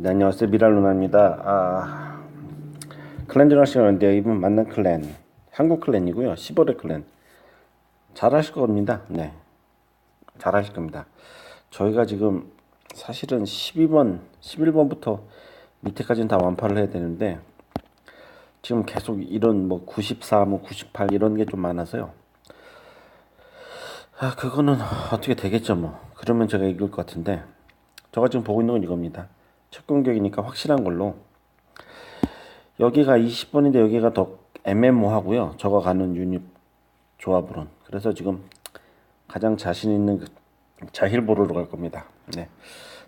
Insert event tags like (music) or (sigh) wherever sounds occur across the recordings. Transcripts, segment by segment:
네, 안녕하세요. 미랄루나입니다. 아, 클랜즈랑 시간인데요. 이분 만난 클랜. 한국 클랜이고요. 15대 클랜. 잘하실 겁니다. 네. 잘하실 겁니다. 저희가 지금 사실은 12번, 11번부터 밑에까지는 다 완파를 해야 되는데 지금 계속 이런 뭐 94, 뭐 98 이런 게 좀 많아서요. 아, 그거는 어떻게 되겠죠, 뭐. 그러면 제가 이길 것 같은데 제가 지금 보고 있는 건 이겁니다. 첫 공격이니까 확실한 걸로 여기가 20번인데 여기가 더 애매모하고요. 저가 가는 유닛 조합으론. 그래서 지금 가장 자신 있는 그 자힐보로로 갈 겁니다. 네.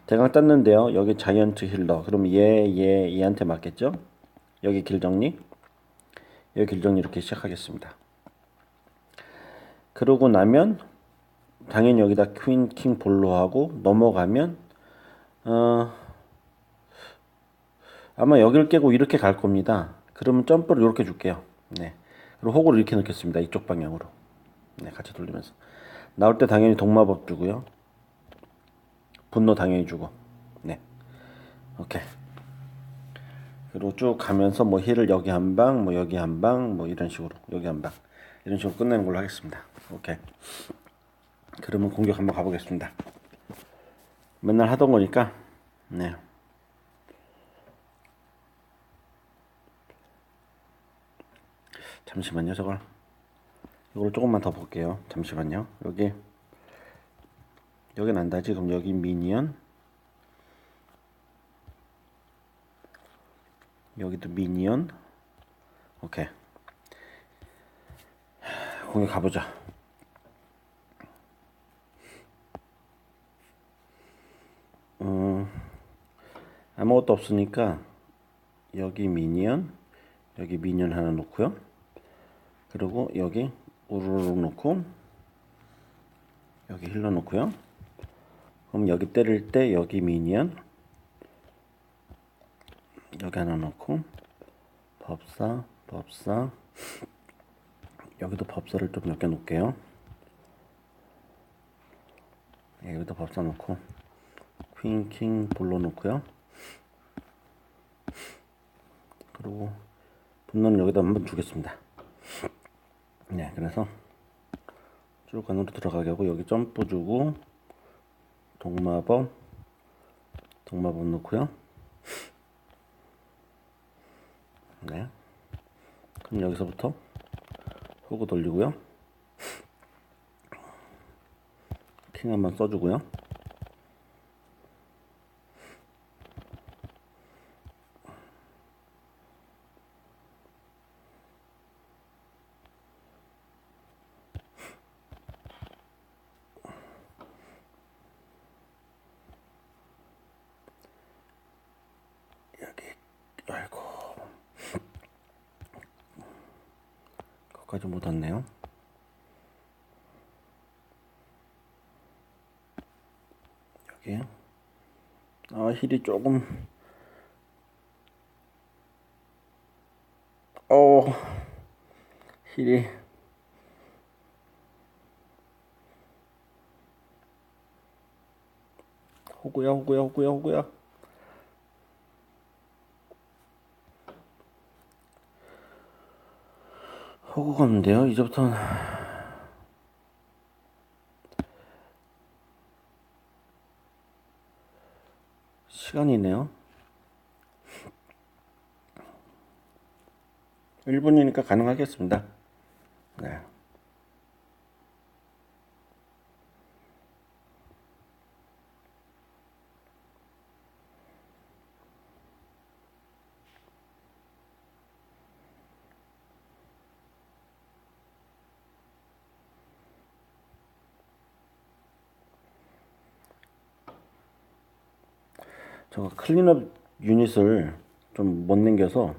대강 땄는데요. 여기 자이언트 힐러. 그럼 얘, 얘, 얘한테 맞겠죠? 여기 길정리. 여기 길정리 이렇게 시작하겠습니다. 그러고 나면 당연히 여기다 퀸, 킹 볼로 하고 넘어가면 어 아마 여기를 깨고 이렇게 갈 겁니다. 그러면 점프를 이렇게 줄게요. 네. 그리고 호구를 이렇게 넣겠습니다. 이쪽 방향으로. 네, 같이 돌리면서. 나올 때 당연히 동마법 주고요. 분노 당연히 주고. 네. 오케이. 그리고 쭉 가면서 뭐 힐을 여기 한 방, 뭐 여기 한 방, 뭐 이런 식으로 여기 한 방. 이런 식으로 끝내는 걸로 하겠습니다. 오케이. 그러면 공격 한번 가보겠습니다. 맨날 하던 거니까. 네. 잠시만요, 저걸. 이걸 조금만 더 볼게요. 잠시만요. 여기. 여긴 안다 지금 여기 미니언. 여기도 미니언. 오케이. 공격 가보자. 음 아무것도 없으니까 여기 미니언 여기 미니언 하나 놓고요 그리고 여기 우르르 놓고 여기 힐러 놓고요. 그럼 여기 때릴 때 여기 미니언 여기 하나 놓고 법사 법사 여기도 법사를 좀 몇개 놓을게요. 네, 여기도 법사 놓고 퀸, 킹, 볼로 놓고요. 그리고 분노는 여기다 한번 주겠습니다. 네, 그래서 쭉 안으로 들어가게 하고 여기 점프 주고 동마법 동마법 넣고요. 네. 그럼 여기서부터 호구 돌리고요. 킹 한번 써주고요. 까지 못 왔네요. 여기. 아 힐이 조금. 어 힐이. 호구야 호구야 호구야 호구야 호구가 없는데요. 이제부터는 시간이네요. 1분이니까 가능하겠습니다. 네. 저거 클린업 유닛을 좀 못 남겨서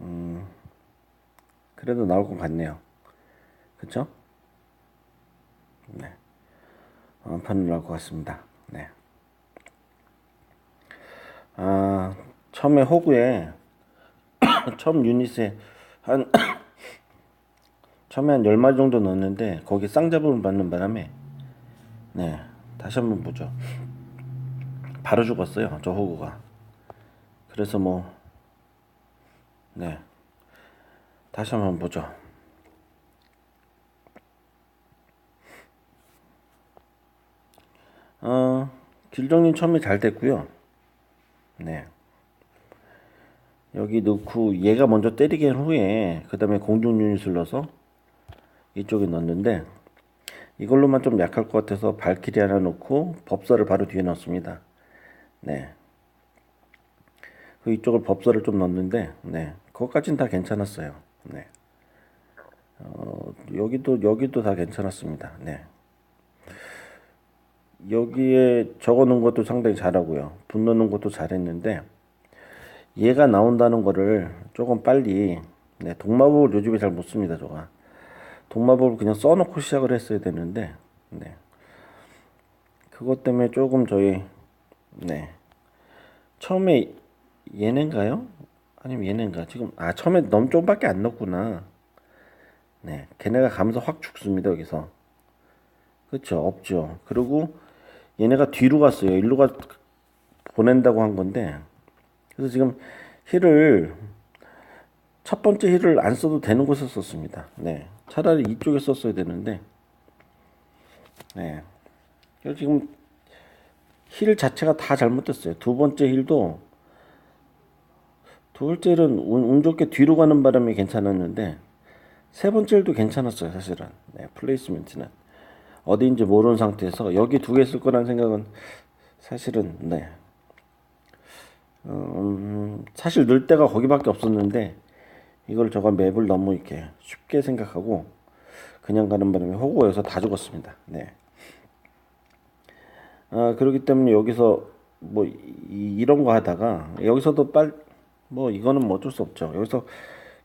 음 그래도 나올 것 같네요. 그쵸? 네. 완판은 나올 것 같습니다. 네. 아 처음에 호구에 (coughs) 처음 유닛에 한 (coughs) 처음에 한 10마리 정도 넣었는데 거기 쌍잡음을 받는 바람에 네 다시 한번 보죠. 바로 죽었어요. 저 호구가. 그래서 뭐 네. 다시 한번 보죠. 어, 길정리 처음에 잘 됐고요. 네. 여기 넣고 얘가 먼저 때리게 한 후에 그 다음에 공중 유닛을 넣어서 이쪽에 넣었는데 이걸로만 좀 약할 것 같아서 발키리 하나 넣고 법사를 바로 뒤에 넣습니다. 네. 그 이쪽을 법사를 좀 넣었는데 네. 그것까진 다 괜찮았어요. 네. 어, 여기도 여기도 다 괜찮았습니다. 네. 여기에 적어 놓은 것도 상당히 잘하고요. 분 넣는 것도 잘했는데 얘가 나온다는 거를 조금 빨리 네, 동마법을 요즘에 잘 못 씁니다, 저가. 동마법을 그냥 써놓고 시작을 했어야 되는데 네. 그것 때문에 조금 저희 네. 처음에 얘네인가요? 아니면 얘네인가? 지금 아 처음에 너무 좀밖에 안 넣었구나. 네, 걔네가 가면서 확 죽습니다 여기서. 그렇죠, 없죠. 그리고 얘네가 뒤로 갔어요. 일로 가 보낸다고 한 건데, 그래서 지금 힐을 첫 번째 힐을 안 써도 되는 곳에 썼습니다. 네, 차라리 이쪽에 썼어야 되는데, 네, 그래서 지금 힐 자체가 다 잘못됐어요. 두 번째 힐도 두 번째 힐은 운, 운 좋게 뒤로 가는 바람에 괜찮았는데 세 번째 힐도 괜찮았어요. 사실은 네, 플레이스멘트는 어디인지 모르는 상태에서 여기 두 개 쓸 거라는 생각은 사실은 네. 음, 사실 넣을 데가 거기밖에 없었는데 이걸 저가 맵을 너무 이렇게 쉽게 생각하고 그냥 가는 바람에 호구에서 다 죽었습니다. 네. 아, 그렇기 때문에 여기서 뭐 이, 이런 거 하다가 여기서도 빨 뭐 이거는 뭐 어쩔 수 없죠. 여기서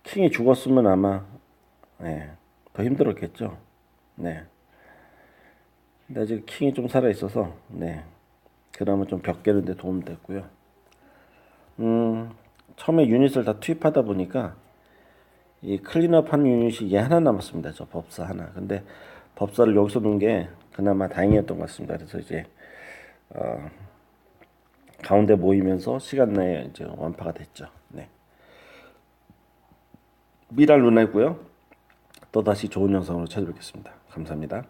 킹이 죽었으면 아마 네, 더 힘들었겠죠. 네. 근데 아직 킹이 좀 살아 있어서 네. 그나마 좀벽 깨는데 도움 됐고요. 음, 처음에 유닛을 다 투입하다 보니까 이 클린업 한 유닛이 얘 하나 남았습니다. 저 법사 하나. 근데 법사를 여기서 놓은 게 그나마 다행이었던 것 같습니다. 그래서 이제 어, 가운데 모이면서 시간 내에 이제 완파가 됐죠. 네. 미랄 루나이고요. 또 다시 좋은 영상으로 찾아뵙겠습니다. 감사합니다.